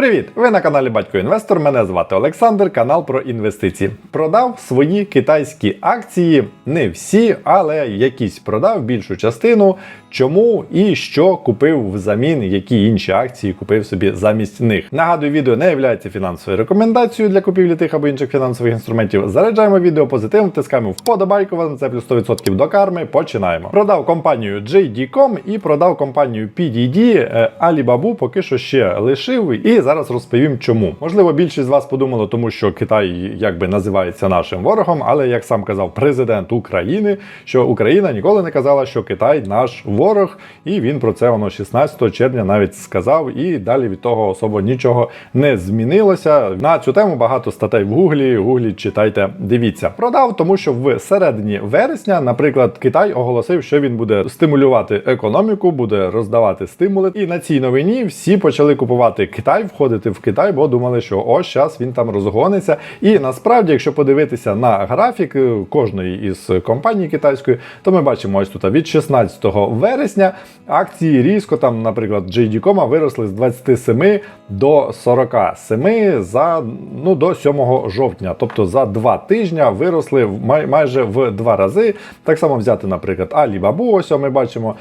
Привіт! Ви на каналі Батько Інвестор. Мене звати Олександр, канал про інвестиції. Продав свої китайські акції, не всі, але якісь продав більшу частину. Чому і що купив взамін, які інші акції купив собі замість них. Нагадую, відео не є фінансовою рекомендацією для купівлі тих або інших фінансових інструментів. Заряджаємо відео позитивно, втискаємо вподобайку, вам це плюс 100% до карми. Починаємо. Продав компанію JD.com і продав компанію PDD. Е, Alibaba поки що ще лишив. І зараз розповім чому. Можливо, більшість з вас подумало, тому що Китай якби називається нашим ворогом, але як сам казав президент України, що Україна ніколи не казала, що Китай наш ворог, і він про це воно 16 червня навіть сказав. І далі від того особо нічого не змінилося. На цю тему багато статей в Гуглі. Гуглі читайте, дивіться. Продав, тому що в середині вересня, наприклад, Китай оголосив, що він буде стимулювати економіку, буде роздавати стимули. І на цій новині всі почали купувати Китай, входити в Китай, бо думали, що ось зараз він там розгониться. І насправді, якщо подивитися на графік кожної із компаній китайської, то ми бачимо ось тут від 16 вересня акції різко там, наприклад, JD.com виросли з 27 до 47 за ну до 7 жовтня, тобто за два тижні виросли май, майже в два рази. Так само взяти, наприклад, Alibaba, ось ми бачимо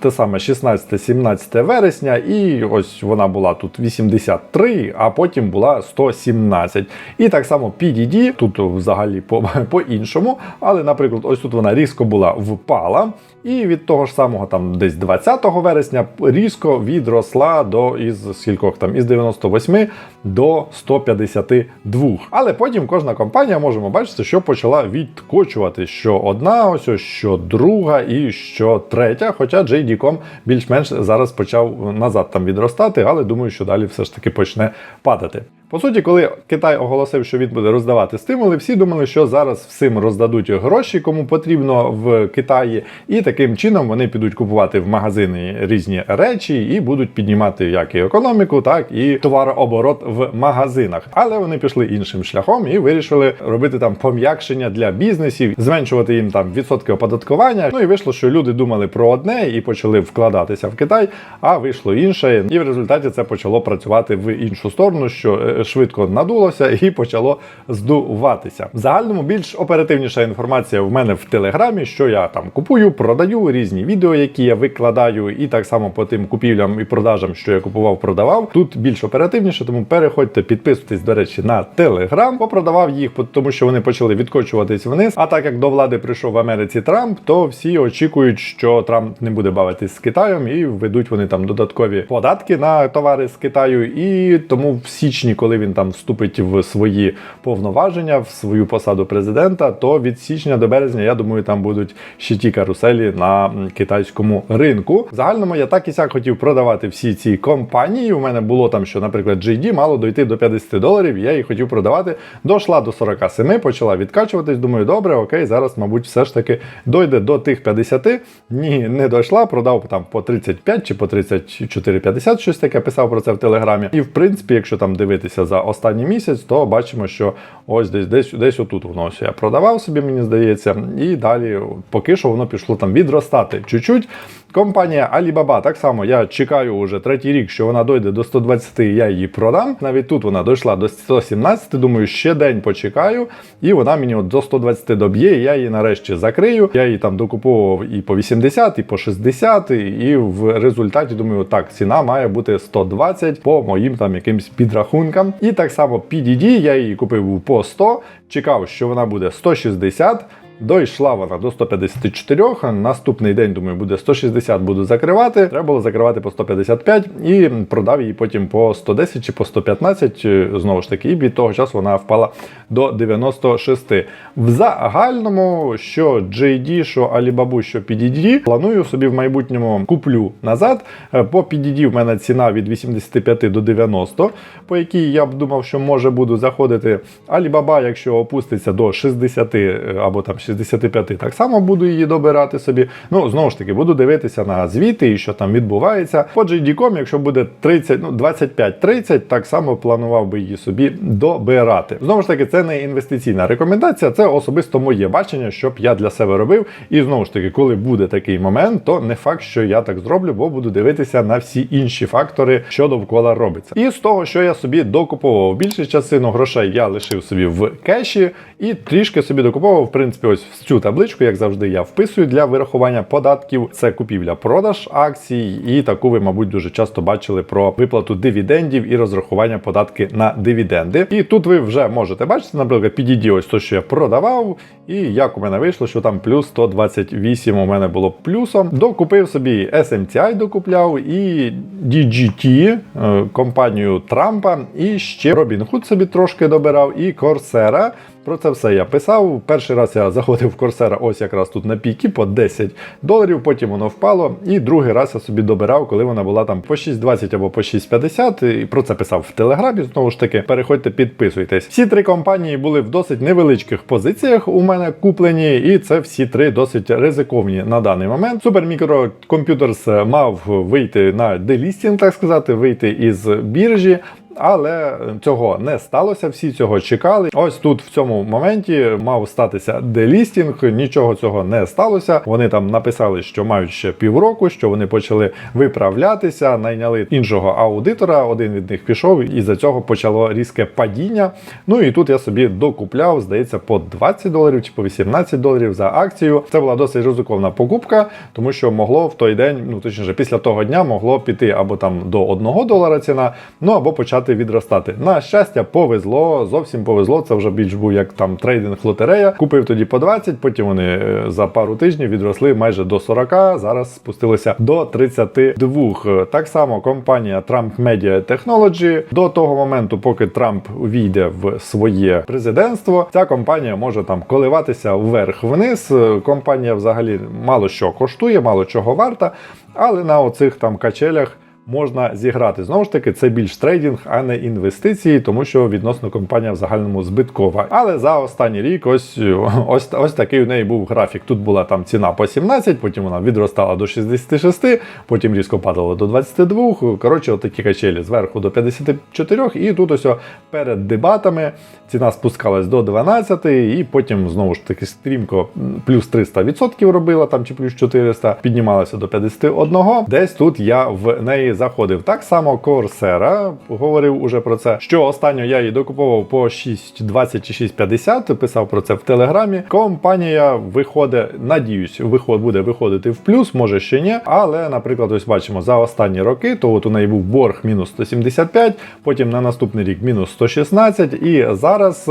те саме 16-17 вересня, і ось вона була тут 83, а потім була 117. І так само PDD, тут взагалі по- по-іншому, але, наприклад, ось тут вона різко була впала. І від того ж самого там десь 20 вересня різко відросла до із скількох там із 98 до 152. Але потім кожна компанія можемо бачити, що почала відкочувати, що одна, ось ось, що друга і що третя. Хоча JD.com більш-менш зараз почав назад там відростати, але думаю, що далі все ж таки почне падати. По суті, коли Китай оголосив, що він буде роздавати стимули, всі думали, що зараз всім роздадуть гроші, кому потрібно в Китаї, і таким чином вони підуть купувати в магазини різні речі і будуть піднімати як і економіку, так і товарооборот в магазинах. Але вони пішли іншим шляхом і вирішили робити там пом'якшення для бізнесів, зменшувати їм там відсотки оподаткування. Ну і вийшло, що люди думали про одне і почали вкладатися в Китай, а вийшло інше. І в результаті це почало працювати в іншу сторону, що е, швидко надулося і почало здуватися. В загальному більш оперативніша інформація в мене в телеграмі, що я там купую, продаю різні відео, які я викладаю, і так само по тим купівлям і продажам, що я купував, продавав. Тут більш оперативніше, тому переходьте, підписуйтесь, до речі, на телеграм. Попродавав їх, тому що вони почали відкочуватись вниз. А так як до влади прийшов в Америці Трамп, то всі очікують, що Трамп не буде бавитись з Китаєм, і введуть вони там додаткові податки на товари з Китаю. І тому в січні, коли він там вступить в свої повноваження, в свою посаду президента, то від січня до березня, я думаю, там будуть ще ті каруселі на китайському ринку. В загальному я так і сяк хотів продавати всі ці компанії. У мене було там, що, наприклад, JD мало дойти до 50 доларів. Я її хотів продавати. Дошла до 47, почала відкачуватись. Думаю, добре, окей, зараз, мабуть, все ж таки дойде до тих 50. Ні, не дійшла. Продав там по 35 чи по 34,50, щось таке писав про це в телеграмі. І в принципі, якщо там дивитися за останній місяць, то бачимо, що ось десь десь десь отут воно я продавав собі, мені здається, і далі поки що воно пішло там відростати чуть-чуть. Компанія Alibaba, так само я чекаю уже третій рік, що вона дойде до 120, я її продам. Навіть тут вона дійшла до 117, думаю, ще день почекаю, і вона мені от до 120 доб'є, і я її нарешті закрию. Я її там докуповував і по 80, і по 60, і в результаті думаю, так, ціна має бути 120 по моїм там якимсь підрахункам. І так само PDD, я її купив по 100, чекав, що вона буде 160. Дойшла вона до 154. Наступний день, думаю, буде 160, буду закривати. Треба було закривати по 155 і продав її потім по 110 чи по 115. е, Знову ж таки, і від того часу вона впала до 96. В загальному, що JD, що Alibaba, що PDD, планую собі в майбутньому куплю назад. По PDD в мене ціна від 85 до 90, по якій я б думав, що може буду заходити. Alibaba, якщо опуститься до 60 е, або там 65 так само буду її добирати собі. Ну, знову ж таки, буду дивитися на звіти і що там відбувається. По JD.com, якщо буде 30, ну 25-30, так само планував би її собі добирати. Знову ж таки, це не інвестиційна рекомендація, це особисто моє бачення, щоб я для себе робив. І знову ж таки, коли буде такий момент, то не факт, що я так зроблю, бо буду дивитися на всі інші фактори, що довкола робиться. І з того, що я собі докуповував більшу частину грошей, я лишив собі в кеші і трішки собі докуповував. В принципі, ось в цю табличку, як завжди, я вписую для вирахування податків. Це купівля-продаж акцій, і таку ви, мабуть, дуже часто бачили про виплату дивідендів і розрахування податки на дивіденди. І тут ви вже можете бачити, наприклад, підійді ось то, що я продавав, і як у мене вийшло, що там плюс 128 у мене було плюсом. Докупив собі SMTI, докупляв і DGT, е, компанію Трампа, і ще Robinhood собі трошки добирав, і Coursera. Про це все я писав. Перший раз я заходив в Coursera ось якраз тут на піки по 10 доларів, потім воно впало. І другий раз я собі добирав, коли вона була там по 6,20 або по 6,50. І про це писав в Телеграмі. Знову ж таки, переходьте, підписуйтесь. Всі три компанії були в досить невеличких позиціях у мене куплені, і це всі три досить ризиковні на даний момент. Microcomputer мав вийти на делістінг, так сказати, вийти із біржі. Але цього не сталося. Всі цього чекали. Ось тут в цьому моменті мав статися делістінг. Нічого цього не сталося. Вони там написали, що мають ще півроку, що вони почали виправлятися, найняли іншого аудитора. Один від них пішов, і за цього почало різке падіння. Ну і тут я собі докупляв, здається, по 20 доларів чи по 18 доларів за акцію. Це була досить ризиковна покупка, тому що могло в той день, ну точніше, після того дня могло піти або там до 1 долара ціна, ну або почати відростати. На щастя, повезло, зовсім повезло. Це вже більш був як там трейдинг лотерея. Купив тоді по 20, потім вони е, за пару тижнів відросли майже до 40, зараз спустилися до 32. Так само компанія Trump Media Technology до того моменту, поки Трамп увійде в своє президентство, ця компанія може там коливатися вверх-вниз. Компанія взагалі мало що коштує, мало чого варта, але на оцих там качелях можна зіграти. Знову ж таки, це більш трейдинг, а не інвестиції, тому що відносно компанія в загальному збиткова. Але за останній рік ось ось, ось такий у неї був графік. Тут була там ціна по 17, потім вона відростала до 66, потім різко падала до 22. Коротше, отакі качелі зверху до 54, і тут ось перед дебатами ціна спускалась до 12, і потім знову ж таки стрімко плюс 300% робила там чи плюс 400, піднімалася до 51. Десь тут я в неї заходив. Так само Coursera, говорив уже про це. Що останньо я її докуповував по 6,20 чи 6,50, писав про це в Телеграмі. Компанія виходить, надіюсь, виход буде виходити в плюс, може ще ні. Але, наприклад, ось бачимо за останні роки, то от у неї був борг мінус 175, потім на наступний рік мінус 116, і зараз.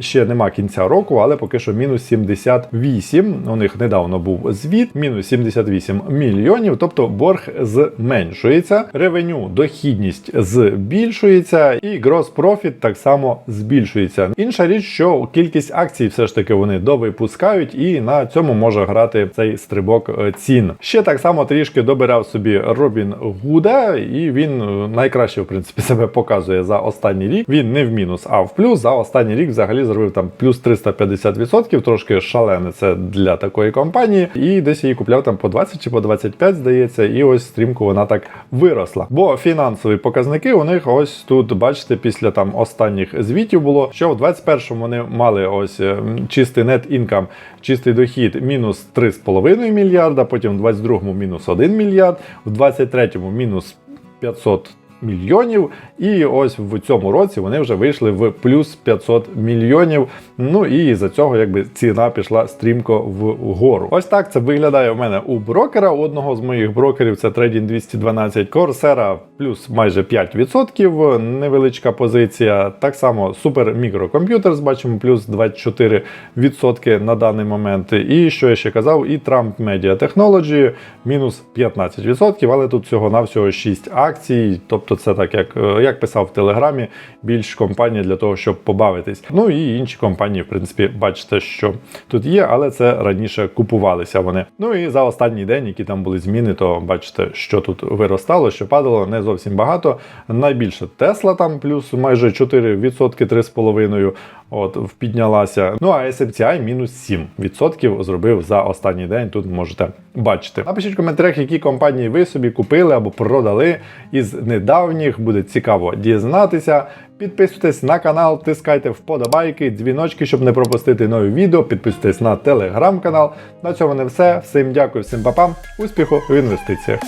Ще нема кінця року, але поки що мінус 78. У них недавно був звіт, мінус 78 мільйонів, тобто борг зменшується, ревеню, дохідність збільшується, і gross profit так само збільшується. Інша річ, що кількість акцій все ж таки вони довипускають, і на цьому може грати цей стрибок е, цін. Ще так само трішки добирав собі Робін Гуда, і він е, найкраще в принципі себе показує за останній рік. Він не в мінус, а в плюс. За останній рік взагалі зробив там плюс 350%, трошки шалене це для такої компанії. І десь її купляв там по 20 чи по 25, здається, і ось стрімко вона так виросла. Бо фінансові показники у них ось тут, бачите, після там останніх звітів було, що в 21-му вони мали ось е, чистий нет інкам, чистий дохід мінус 3,5 мільярда, потім в 22-му мінус 1 мільярд, в 23-му мінус 500 мільйонів. І ось в цьому році вони вже вийшли в плюс 500 мільйонів. Ну і за цього якби ціна пішла стрімко вгору. Ось так це виглядає у мене у брокера. У одного з моїх брокерів це Trading 212 Coursera плюс майже 5%, невеличка позиція. Так само Super Microcomputer, бачимо, плюс 24% на даний момент. І що я ще казав, і Trump Media Technology мінус 15%, але тут всього-навсього 6 акцій. Тобто це так, як як писав в Телеграмі, більш компанія для того, щоб побавитись. Ну і інші компанії, в принципі, бачите, що тут є, але це раніше купувалися вони. Ну і за останній день, які там були зміни, то бачите, що тут виростало, що падало не зовсім багато. Найбільше Тесла там плюс майже 4%, 3,5%. от піднялася. Ну а SMCI мінус 7% зробив за останній день. Тут можете бачити. Напишіть в коментарях, які компанії ви собі купили або продали із недавніх. Буде цікаво дізнатися. Підписуйтесь на канал, тискайте вподобайки, дзвіночки, щоб не пропустити нові відео. Підписуйтесь на телеграм-канал. На цьому не все. Всім дякую, всім папам. Успіху в інвестиціях.